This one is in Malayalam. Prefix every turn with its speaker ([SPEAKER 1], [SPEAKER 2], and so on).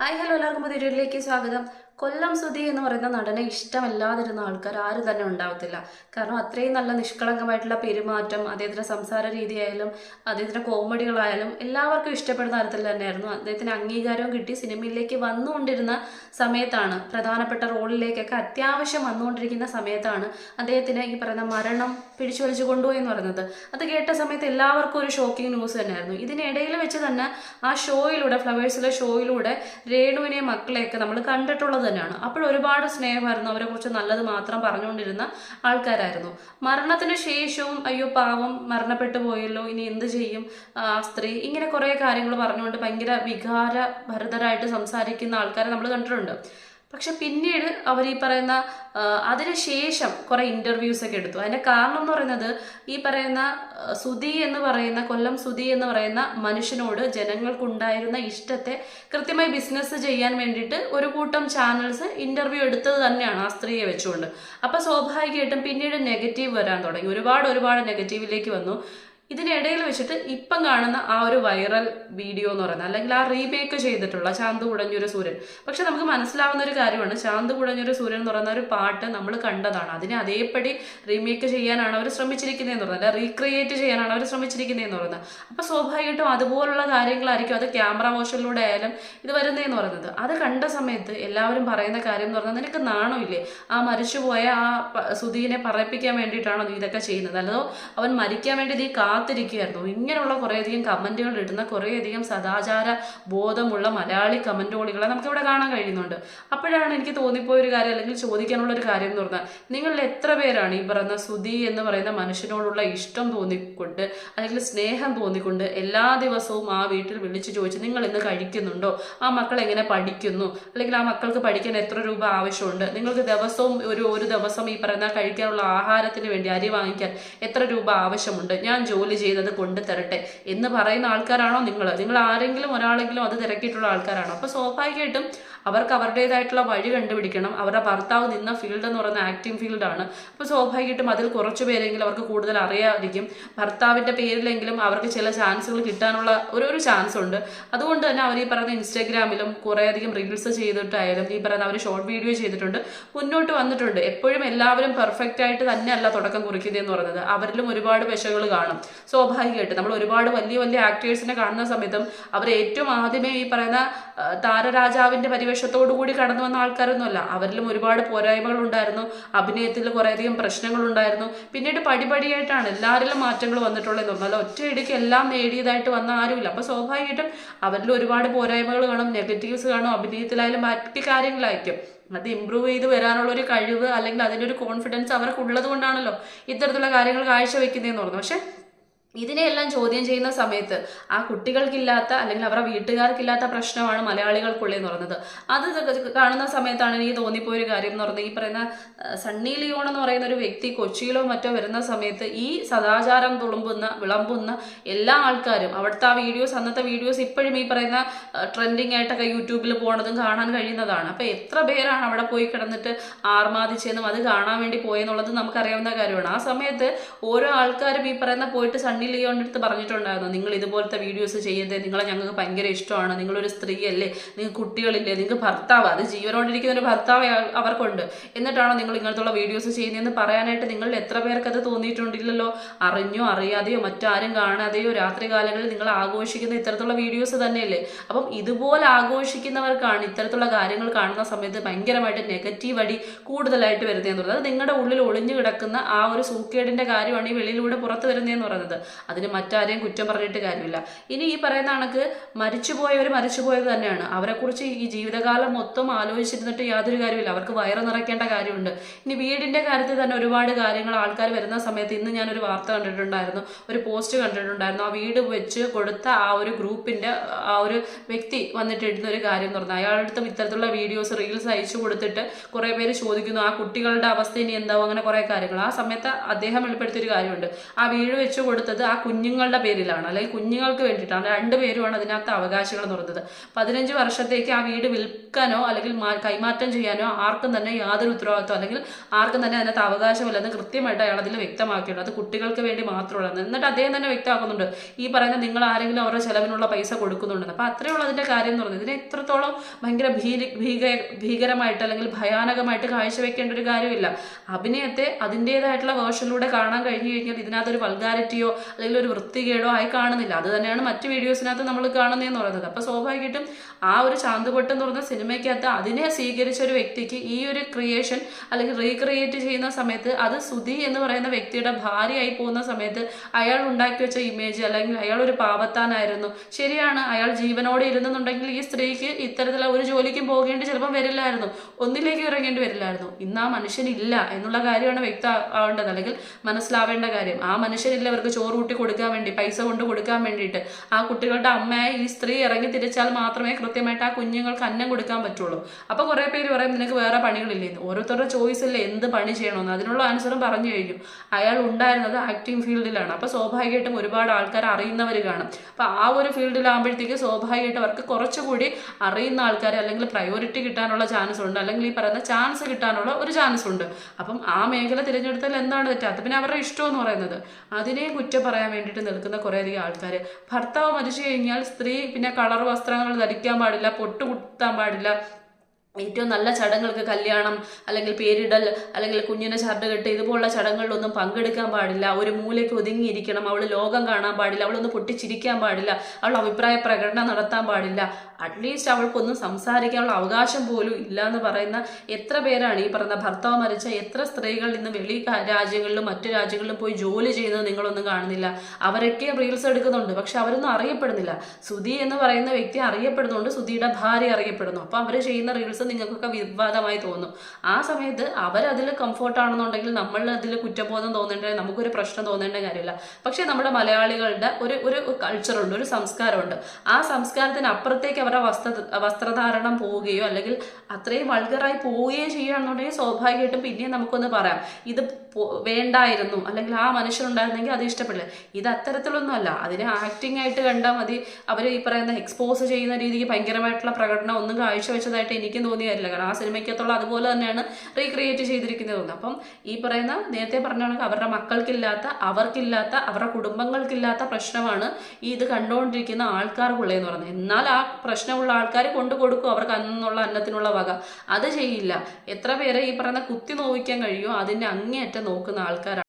[SPEAKER 1] ഹായ് ഹലോ എല്ലാവർക്കും പുതിയ വീഡിയോയിലേക്ക് സ്വാഗതം. കൊല്ലം സുധി എന്ന് പറയുന്ന നടനെ ഇഷ്ടമല്ലാതിരുന്ന ആൾക്കാർ ആരും തന്നെ ഉണ്ടാവത്തില്ല. കാരണം അത്രയും നല്ല നിഷ്കളങ്കമായിട്ടുള്ള പെരുമാറ്റം അദ്ദേഹത്തിന്റെ സംസാര രീതിയായാലും അദ്ദേഹത്തിന്റെ കോമഡികളായാലും എല്ലാവർക്കും ഇഷ്ടപ്പെടുന്ന തരത്തിൽ തന്നെയായിരുന്നു. അദ്ദേഹത്തിന് അംഗീകാരവും കിട്ടി. സിനിമയിലേക്ക് വന്നുകൊണ്ടിരുന്ന സമയത്താണ് പ്രധാനപ്പെട്ട റോളിലേക്കൊക്കെ അത്യാവശ്യം വന്നുകൊണ്ടിരിക്കുന്ന സമയത്താണ് അദ്ദേഹത്തിന് ഈ പറയുന്ന മരണം പിടിച്ചു വലിച്ചു കൊണ്ടുപോയി എന്ന് പറയുന്നത്. അത് കേട്ട സമയത്ത് എല്ലാവർക്കും ഒരു ഷോക്കിംഗ് ന്യൂസ് തന്നെയായിരുന്നു. ഇതിനിടയിൽ വെച്ച് തന്നെ ആ ഷോയിലൂടെ ഫ്ലവേഴ്സിലെ ഷോയിലൂടെ രേണുവിനെ മക്കളെയൊക്കെ നമ്മൾ കണ്ടിട്ടുള്ളത് തന്നെയാണ്. അപ്പോൾ ഒരുപാട് സ്നേഹമായിരുന്നു. അവരെ കുറിച്ച് നല്ലത് മാത്രം പറഞ്ഞുകൊണ്ടിരുന്ന ആൾക്കാരായിരുന്നു. മരണത്തിന് ശേഷവും അയ്യോ പാവം മരണപ്പെട്ടു പോയല്ലോ ഇനി എന്ത് ചെയ്യും? ആ സ്ത്രീ ഇങ്ങനെ കുറേ കാര്യങ്ങൾ പറഞ്ഞുകൊണ്ട് ഭയങ്കര വികാര ഭരിതരായിട്ട് സംസാരിക്കുന്ന ആൾക്കാരെ നമ്മൾ കണ്ടിട്ടുണ്ട്. പക്ഷെ പിന്നീട് അവർ ഈ പറയുന്ന അതിനുശേഷം കുറേ ഇന്റർവ്യൂസ് ഒക്കെ എടുത്തു. അതിന്റെ കാരണം എന്ന് പറയുന്നത് ഈ പറയുന്ന സുധി എന്ന് പറയുന്ന കൊല്ലം സുധി എന്ന് പറയുന്ന മനുഷ്യനോട് ജനങ്ങൾക്കുണ്ടായിരുന്ന ഇഷ്ടത്തെ കൃത്യമായി ബിസിനസ് ചെയ്യാൻ വേണ്ടിയിട്ട് ഒരു കൂട്ടം ചാനൽസ് ഇന്റർവ്യൂ എടുത്തത് തന്നെയാണ് ആ സ്ത്രീയെ വെച്ചുകൊണ്ട്. അപ്പോൾ സ്വാഭാവികമായിട്ടും പിന്നീട് നെഗറ്റീവ് വരാൻ തുടങ്ങി. ഒരുപാട് ഒരുപാട് നെഗറ്റീവിലേക്ക് വന്നു. ഇതിനിടയിൽ വെച്ചിട്ട് ഇപ്പം കാണുന്ന ആ ഒരു വൈറൽ വീഡിയോ എന്ന് പറയുന്നത് അല്ലെങ്കിൽ ആ റീമേക്ക് ചെയ്തിട്ടുള്ള ചാന്ത് കുടഞ്ഞൊരു സൂര്യൻ. പക്ഷെ നമുക്ക് മനസ്സിലാവുന്ന ഒരു കാര്യമാണ് ചാന്ത് കുടഞ്ഞൊരു സൂര്യൻ എന്ന് പറയുന്ന ഒരു പാട്ട് നമ്മൾ കണ്ടതാണ്. അതിനെ അതേപടി റീമേക്ക് ചെയ്യാനാണ് അവർ ശ്രമിച്ചിരിക്കുന്നതെന്ന് പറയുന്നത് റീക്രിയേറ്റ് ചെയ്യാനാണ് അവർ ശ്രമിച്ചിരിക്കുന്നതെന്ന് പറയുന്നത്. അപ്പോൾ സ്വാഭാവികമായിട്ടും അതുപോലുള്ള കാര്യങ്ങളായിരിക്കും അത് ക്യാമറ മോഷനിലൂടെ ആയാലും ഇത് വരുന്നതെന്ന് പറയുന്നത്. അത് കണ്ട സമയത്ത് എല്ലാവരും പറയുന്ന കാര്യം എന്ന് പറഞ്ഞാൽ നിനക്ക് നാണമില്ലേ ആ മരിച്ചുപോയ ആ സുധീനെ പറയിപ്പിക്കാൻ വേണ്ടിയിട്ടാണോ നീ ഇതൊക്കെ ചെയ്യുന്നത്? അല്ലതോ അവൻ മരിക്കാൻ വേണ്ടി നീ കാത്തിരിക്കുകയായിരുന്നു. ഇങ്ങനെയുള്ള കുറേയധികം കമന്റുകൾ ഇടുന്ന കുറേയധികം സദാചാര ബോധമുള്ള മലയാളി കമന്റോളികളെ നമുക്കിവിടെ കാണാൻ കഴിയുന്നുണ്ട്. അപ്പോഴാണ് എനിക്ക് തോന്നിപ്പോയ ഒരു കാര്യം അല്ലെങ്കിൽ ചോദിക്കാനുള്ള ഒരു കാര്യം എന്ന് പറഞ്ഞാൽ നിങ്ങളിൽ എത്ര പേരാണ് ഈ പറയുന്ന സുധി എന്ന് പറയുന്ന മനുഷ്യനോടുള്ള ഇഷ്ടം തോന്നിക്കൊണ്ട് അല്ലെങ്കിൽ സ്നേഹം തോന്നിക്കൊണ്ട് എല്ലാ ദിവസവും ആ വീട്ടിൽ വിളിച്ചു ചോദിച്ച് നിങ്ങൾ ഇന്ന് കഴിക്കുന്നുണ്ടോ? ആ മക്കൾ എങ്ങനെ പഠിക്കുന്നു? അല്ലെങ്കിൽ ആ മക്കൾക്ക് പഠിക്കാൻ എത്ര രൂപ ആവശ്യമുണ്ട്? നിങ്ങൾക്ക് ദിവസവും ഒരു ഒരു ദിവസം ഈ പറയുന്ന കഴിക്കാനുള്ള ആഹാരത്തിന് വേണ്ടി അരി വാങ്ങിക്കാൻ എത്ര രൂപ ആവശ്യമുണ്ട്? ഞാൻ ജോലി ചെയ്തത് കൊണ്ടു തരട്ടെ എന്ന് പറയുന്ന ആൾക്കാരാണോ നിങ്ങൾ? നിങ്ങൾ ആരെങ്കിലും ഒരാളെങ്കിലും അത് തിരക്കിയിട്ടുള്ള ആൾക്കാരാണോ? അപ്പോൾ സ്വാഭാവികമായിട്ടും അവർക്ക് അവരുടേതായിട്ടുള്ള വഴി കണ്ടുപിടിക്കണം. അവരുടെ ഭർത്താവ് നിന്ന ഫീൽഡ് എന്ന് പറയുന്ന ആക്ടിങ് ഫീൽഡാണ് അപ്പോൾ സ്വാഭാവികമായിട്ടും അതിൽ കുറച്ച് പേരെങ്കിലും അവർക്ക് കൂടുതൽ അറിയാതിരിക്കും. ഭർത്താവിന്റെ പേരിലെങ്കിലും അവർക്ക് ചില ചാൻസുകൾ കിട്ടാനുള്ള ഒരു ഒരു ചാൻസ് ഉണ്ട്. അതുകൊണ്ട് തന്നെ അവർ ഈ പറയുന്ന ഇൻസ്റ്റാഗ്രാമിലും കുറേയധികം റീൽസ് ചെയ്തിട്ടായാലും ഈ പറയുന്ന അവർ ഷോർട്ട് വീഡിയോ ചെയ്തിട്ടുണ്ട്. മുന്നോട്ട് വന്നിട്ടുണ്ട്. എപ്പോഴും എല്ലാവരും പെർഫെക്റ്റ് ആയിട്ട് തന്നെയല്ല തുടക്കം കുറിക്കുന്നതെന്ന് പറയുന്നത്. അവരിലും ഒരുപാട് പെശകൾ കാണും. സ്വാഭാവികമായിട്ട് നമ്മൾ ഒരുപാട് വലിയ വലിയ ആക്ടേഴ്സിനെ കാണുന്ന സമയത്തും അവർ ഏറ്റവും ആദ്യമേ ഈ പറയുന്ന താരരാജാവിന്റെ പരിവേഷത്തോടു കൂടി കടന്നു വന്ന ആൾക്കാരൊന്നുമല്ല. അവരിലും ഒരുപാട് പോരായ്മകൾ ഉണ്ടായിരുന്നു അഭിനയത്തിൽ കുറേയധികം പ്രശ്നങ്ങളുണ്ടായിരുന്നു. പിന്നീട് പടിപടിയായിട്ടാണ് എല്ലാവരിലും മാറ്റങ്ങൾ വന്നിട്ടുള്ളതെന്ന് പറഞ്ഞാൽ ഒറ്റയിടയ്ക്ക് എല്ലാം നേടിയതായിട്ട് വന്ന ആരുമില്ല. അപ്പോൾ സ്വാഭാവികമായിട്ടും അവരിൽ ഒരുപാട് പോരായ്മകൾ കാണും നെഗറ്റീവ്സ് കാണും അഭിനയത്തിലായാലും മറ്റ് കാര്യങ്ങളായിരിക്കും. അത് ഇമ്പ്രൂവ് ചെയ്ത് വരാനുള്ള ഒരു കഴിവ് അല്ലെങ്കിൽ അതിന്റെ ഒരു കോൺഫിഡൻസ് അവർക്ക് ഉള്ളത് കൊണ്ടാണല്ലോ ഇത്തരത്തിലുള്ള കാര്യങ്ങൾ കാഴ്ചവെക്കുന്നതെന്ന് പറഞ്ഞു പക്ഷെ ഇതിനെയെല്ലാം ചോദ്യം ചെയ്യുന്ന സമയത്ത് ആ കുട്ടികൾക്കില്ലാത്ത അല്ലെങ്കിൽ അവരുടെ വീട്ടുകാർക്കില്ലാത്ത പ്രശ്നമാണ് മലയാളികൾക്കുള്ളതെന്ന് പറയുന്നത്. അത് കാണുന്ന സമയത്താണ് എനിക്ക് തോന്നിപ്പോയ ഒരു കാര്യം എന്ന് പറയുന്നത്. ഈ പറയുന്ന സണ്ണി ലിയോൺ എന്ന് പറയുന്ന ഒരു വ്യക്തി കൊച്ചിയിലോ മറ്റോ വരുന്ന സമയത്ത് ഈ സദാചാരം തുളുമ്പുന്ന വിളമ്പുന്ന എല്ലാ ആൾക്കാരും അവിടുത്തെ ആ വീഡിയോസ് അന്നത്തെ വീഡിയോസ് ഇപ്പോഴും ഈ പറയുന്ന ട്രെൻഡിങ് ആയിട്ടൊക്കെ യൂട്യൂബിൽ പോണതും കാണാൻ കഴിയുന്നതാണ്. അപ്പോൾ എത്ര പേരാണ് അവിടെ പോയി കിടന്നിട്ട് ആർമാദിച്ചെന്നും അത് കാണാൻ വേണ്ടി പോയെന്നുള്ളത് നമുക്കറിയാവുന്ന കാര്യമാണ്. ആ സമയത്ത് ഓരോ ആൾക്കാരും ഈ പറയുന്ന പോയിട്ട് സണ്ണി ലിയോണിന്റെ അടുത്ത് പറഞ്ഞിട്ടുണ്ടായിരുന്നു നിങ്ങൾ ഇതുപോലത്തെ വീഡിയോസ് ചെയ്യരുത്. നിങ്ങളെ ഞങ്ങൾക്ക് ഭയങ്കര ഇഷ്ടമാണ്. നിങ്ങളൊരു സ്ത്രീയല്ലേ. നിങ്ങൾക്ക് കുട്ടികളില്ലേ. നിങ്ങൾക്ക് ഭർത്താവ്. അത് ജീവനോടിരിക്കുന്ന ഒരു ഭർത്താവ് അവർക്കുണ്ട്. എന്നിട്ടാണോ നിങ്ങൾ ഇങ്ങനത്തുള്ള വീഡിയോസ് ചെയ്യുന്നതെന്ന് പറയാനായിട്ട് നിങ്ങൾ എത്ര പേർക്ക് അത് തോന്നിയിട്ടുണ്ടില്ലല്ലോ? അറിഞ്ഞോ അറിയാതെയോ മറ്റാരും കാണാതെയോ രാത്രി കാലങ്ങളിൽ നിങ്ങൾ ആഘോഷിക്കുന്ന ഇത്തരത്തിലുള്ള വീഡിയോസ് തന്നെയല്ലേ? അപ്പം ഇതുപോലെ ആഘോഷിക്കുന്നവർക്കാണ് ഇത്തരത്തിലുള്ള കാര്യങ്ങൾ കാണുന്ന സമയത്ത് ഭയങ്കരമായിട്ട് നെഗറ്റീവ് അടി കൂടുതലായിട്ട് വരുന്നതെന്ന് പറയുന്നത്. അത് നിങ്ങളുടെ ഉള്ളിൽ ഒളിഞ്ഞു കിടക്കുന്ന ആ ഒരു സൂക്കേടിന്റെ കാര്യമാണ് ഈ വെളിയിലൂടെ പുറത്ത് വരുന്നതെന്ന് പറയുന്നത്. അതിന് മറ്റാരെയും കുറ്റം പറഞ്ഞിട്ട് കാര്യമില്ല. ഇനി ഈ പറയുന്ന കണക്ക് മരിച്ചുപോയവർ മരിച്ചുപോയത് തന്നെയാണ്. അവരെക്കുറിച്ച് ഈ ജീവിതകാലം മൊത്തം ആലോചിച്ചിരുന്നിട്ട് യാതൊരു കാര്യമില്ല. അവർക്ക് വയറ് നിറയ്ക്കേണ്ട കാര്യമുണ്ട്. ഇനി വീടിന്റെ കാര്യത്തിൽ തന്നെ ഒരുപാട് കാര്യങ്ങൾ ആൾക്കാർ വരുന്ന സമയത്ത് ഇന്ന് ഞാനൊരു വാർത്ത കണ്ടിട്ടുണ്ടായിരുന്നു. ഒരു പോസ്റ്റ് കണ്ടിട്ടുണ്ടായിരുന്നു. ആ വീട് വെച്ച് കൊടുത്ത ആ ഒരു ഗ്രൂപ്പിന്റെ ആ ഒരു വ്യക്തി വന്നിട്ട് ഇടുന്ന ഒരു കാര്യം എന്ന് പറഞ്ഞാൽ അയാളുടെ അടുത്തും ഇത്തരത്തിലുള്ള വീഡിയോസ് റീൽസ് അയച്ചു കൊടുത്തിട്ട് കുറേ പേര് ചോദിക്കുന്നു ആ കുട്ടികളുടെ അവസ്ഥ ഇനി എന്താവും? അങ്ങനെ കുറേ കാര്യങ്ങൾ. ആ സമയത്ത് അദ്ദേഹം വെളിപ്പെടുത്തിയൊരു കാര്യമുണ്ട്. ആ വീട് വെച്ച് കൊടുത്തത് ആ കുഞ്ഞുങ്ങളുടെ പേരിലാണ്. അല്ലെങ്കിൽ കുഞ്ഞുങ്ങൾക്ക് വേണ്ടിയിട്ടാണ്. രണ്ടുപേരുമാണ് അതിനകത്ത് അവകാശികൾ പറയുന്നത് പതിനഞ്ച് വർഷത്തേക്ക് ആ വീട് വിൽ വിൽക്കാനോ അല്ലെങ്കിൽ കൈമാറ്റം ചെയ്യാനോ ആർക്കും തന്നെ യാതൊരു ഉത്തരവാദിത്വം അല്ലെങ്കിൽ ആർക്കും തന്നെ അതിനകത്ത് അവകാശമില്ലെന്ന് കൃത്യമായിട്ട് അയാൾ അതിൽ വ്യക്തമാക്കിയിട്ടുണ്ട്. അത് കുട്ടികൾക്ക് വേണ്ടി മാത്രമുള്ള എന്നിട്ട് അദ്ദേഹം തന്നെ വ്യക്തമാക്കുന്നുണ്ട്. ഈ പറയുന്ന നിങ്ങൾ ആരെങ്കിലും അവരുടെ ചെലവിനുള്ള പൈസ കൊടുക്കുന്നുണ്ടെന്ന്. അപ്പോൾ ഉള്ളൂ അതിന്റെ കാര്യം എന്ന് പറയുന്നത് ഇതിനെ എത്രത്തോളം ഭയങ്കര ഭീര ഭീക ഭീകരമായിട്ട് അല്ലെങ്കിൽ ഭയാനകമായിട്ട് കാഴ്ചവെക്കേണ്ട ഒരു കാര്യമില്ല. അഭിനയത്തെ അതിന്റെതായിട്ടുള്ള വേർഷനിലൂടെ കാണാൻ കഴിഞ്ഞു കഴിഞ്ഞാൽ ഇതിനകത്തൊരു വൾഗാരിറ്റിയോ അല്ലെങ്കിൽ ഒരു വൃത്തികേടോ ആയി കാണുന്നില്ല. അത് തന്നെയാണ് മറ്റ് വീഡിയോസിനകത്ത് നമ്മൾ കാണുന്നതെന്ന് പറയുന്നത്. അപ്പോൾ സ്വാഭാവികമായിട്ടും ആ ഒരു ചാന്തുപൊട്ട് എന്ന് പറഞ്ഞ സിനിമയ്ക്കകത്ത് അതിനെ സ്വീകരിച്ച ഒരു വ്യക്തിക്ക് ഈ ഒരു ക്രിയേഷൻ അല്ലെങ്കിൽ റീക്രിയേറ്റ് ചെയ്യുന്ന സമയത്ത് അത് സുധി എന്ന് പറയുന്ന വ്യക്തിയുടെ ഭാര്യയായി പോകുന്ന സമയത്ത് അയാൾ ഉണ്ടാക്കി വെച്ച ഇമേജ് അല്ലെങ്കിൽ അയാൾ ഒരു പാവത്താനായിരുന്നു. ശരിയാണ് അയാൾ ജീവനോടെ ഇരുന്നുണ്ടെങ്കിൽ ഈ സ്ത്രീക്ക് ഇത്തരത്തിലുള്ള ഒരു ജോലിക്കും പോകേണ്ടി ചിലപ്പം വരില്ലായിരുന്നു. ഒന്നിലേക്ക് ഇറങ്ങേണ്ടി വരില്ലായിരുന്നു. ഇന്ന് ആ മനുഷ്യനില്ല എന്നുള്ള കാര്യമാണ് വ്യക്തമാവേണ്ടത് അല്ലെങ്കിൽ മനസ്സിലാവേണ്ട കാര്യം. ആ മനുഷ്യനില്ല അവർക്ക് ചോറ് കൂട്ടി കൊടുക്കാൻ വേണ്ടി പൈസ കൊണ്ട് കൊടുക്കാൻ വേണ്ടിയിട്ട്. ആ കുട്ടികളുടെ അമ്മയായി ഈ സ്ത്രീ ഇറങ്ങി തിരിച്ചാൽ മാത്രമേ കൃത്യമായിട്ട് ആ കുഞ്ഞുങ്ങൾക്ക് അന്നം കൊടുക്കാൻ പറ്റുള്ളൂ. അപ്പൊ കുറെ പേര് പറയും നിനക്ക് വേറെ പണികളില്ലേ? ഓരോരുത്തരുടെ ചോയ്സ് അല്ലേ എന്ത് പണി ചെയ്യണമെന്ന്. അതിനുള്ള ആൻസറും പറഞ്ഞു കഴിഞ്ഞു. അയാൾ ഉണ്ടായിരുന്നത് ആക്ടിങ് ഫീൽഡിലാണ് അപ്പൊ സ്വാഭാവികമായിട്ടും ഒരുപാട് ആൾക്കാർ അറിയുന്നവർ കാണും. അപ്പൊ ആ ഒരു ഫീൽഡിലാകുമ്പോഴത്തേക്ക് സ്വാഭാവികമായിട്ട് അവർക്ക് കുറച്ചുകൂടി അറിയുന്ന ആൾക്കാർ അല്ലെങ്കിൽ പ്രയോറിറ്റി കിട്ടാനുള്ള ചാൻസ് ഉണ്ട്. അല്ലെങ്കിൽ ഈ പറയുന്ന ചാൻസ് കിട്ടാനുള്ള ഒരു ചാൻസ് ഉണ്ട്. അപ്പം ആ മേഖല തിരഞ്ഞെടുത്താൽ എന്താണ് തെറ്റാത്ത പിന്നെ അവരുടെ ഇഷ്ടം എന്ന് പറയുന്നത്. അതിനെ കുറ്റം പറയാൻ വേണ്ടിയിട്ട് നിൽക്കുന്ന കുറേയധികം ആൾക്കാർ ഭർത്താവ് മരിച്ചു കഴിഞ്ഞാൽ സ്ത്രീ പിന്നെ കളർ വസ്ത്രങ്ങൾ ധരിക്കാൻ പാടില്ല പൊട്ട് കുത്താൻ പാടില്ല. habla ഏറ്റവും നല്ല ചടങ്ങുകൾക്ക് കല്യാണം അല്ലെങ്കിൽ പേരിടൽ അല്ലെങ്കിൽ കുഞ്ഞിനെ ചരട് കെട്ട് ഇതുപോലുള്ള ചടങ്ങുകളിലൊന്നും പങ്കെടുക്കാൻ പാടില്ല. ഒരു മൂലയ്ക്ക് ഒതുങ്ങിയിരിക്കണം. അവൾ ലോകം കാണാൻ പാടില്ല. അവളൊന്ന് പൊട്ടിച്ചിരിക്കാൻ പാടില്ല. അവൾ അഭിപ്രായ പ്രകടനം നടത്താൻ പാടില്ല. അറ്റ്ലീസ്റ്റ് അവൾക്കൊന്നും സംസാരിക്കാനുള്ള അവകാശം പോലും ഇല്ല എന്ന് പറയുന്ന എത്ര പേരാണ് ഈ പറയുന്ന ഭർത്താവ് മരിച്ച എത്ര സ്ത്രീകൾ ഇന്ന് വെളി രാജ്യങ്ങളിലും മറ്റു രാജ്യങ്ങളിലും പോയി ജോലി ചെയ്യുന്നത് നിങ്ങളൊന്നും കാണുന്നില്ല. അവരൊക്കെ റീൽസ് എടുക്കുന്നുണ്ട്. പക്ഷെ അവരൊന്നും അറിയപ്പെടുന്നില്ല. സുധി എന്ന് പറയുന്ന വ്യക്തി അറിയപ്പെടുന്നുണ്ട്. സുധിയുടെ ഭാര്യ അറിയപ്പെടുന്നു. അപ്പോൾ അവർ ചെയ്യുന്ന റീൽസ് നിങ്ങൾക്കൊക്കെ വിവാദമായി തോന്നും. ആ സമയത്ത് അവരതിൽ കംഫോർട്ടാണെന്നുണ്ടെങ്കിൽ നമ്മൾ അതിൽ കുറ്റബോധം തോന്നേണ്ട നമുക്കൊരു പ്രശ്നം തോന്നേണ്ട കാര്യമില്ല. പക്ഷേ നമ്മുടെ മലയാളികളുടെ ഒരു ഒരു കൾച്ചറുണ്ട് ഒരു സംസ്കാരമുണ്ട്. ആ സംസ്കാരത്തിന് അപ്പുറത്തേക്ക് അവരുടെ വസ്ത്ര വസ്ത്രധാരണം പോവുകയോ അല്ലെങ്കിൽ അത്രയും വൾഗറായി പോവുകയോ ചെയ്യുകയാണെന്നുണ്ടെങ്കിൽ സ്വാഭാവികമായിട്ടും പിന്നെയും നമുക്കൊന്ന് പറയാം. ഇത് വേണ്ടായിരുന്നു. അല്ലെങ്കിൽ ആ മനുഷ്യനുണ്ടായിരുന്നെങ്കിൽ അത് ഇഷ്ടപ്പെടില്ല. ഇത് അത്തരത്തിലൊന്നുമല്ല. അതിനെ ആക്ടിംഗ് ആയിട്ട് കണ്ടാൽ മതി. അവർ ഈ പറയുന്ന എക്സ്പോസ് ചെയ്യുന്ന രീതിക്ക് ഭയങ്കരമായിട്ടുള്ള പ്രകടനം ഒന്നും കാഴ്ചവെച്ചതായിട്ട് എനിക്കും തോന്നിയായില്ല കാരണം ആ സിനിമയ്ക്കത്തുള്ള അതുപോലെ തന്നെയാണ് റീക്രിയേറ്റ് ചെയ്തിരിക്കുന്നത്. അപ്പം ഈ പറയുന്ന നേരത്തെ പറഞ്ഞ കണക്ക് അവരുടെ മക്കൾക്കില്ലാത്ത അവർക്കില്ലാത്ത അവരുടെ കുടുംബങ്ങൾക്കില്ലാത്ത പ്രശ്നമാണ് ഈ ഇത് കണ്ടുകൊണ്ടിരിക്കുന്ന ആൾക്കാർക്കുള്ളതെന്ന് പറയുന്നത്. എന്നാൽ ആ പ്രശ്നമുള്ള ആൾക്കാർ കൊണ്ടു കൊടുക്കും അവർക്ക് അന്നുള്ള അന്നത്തിനുള്ള വക. അത് ചെയ്യില്ല. എത്ര പേരെ ഈ പറയുന്ന കുത്തി നോവിക്കാൻ കഴിയുമോ? അതിന്റെ അങ്ങേയറ്റം നോക്കുന്ന ആൾക്കാരാണ്.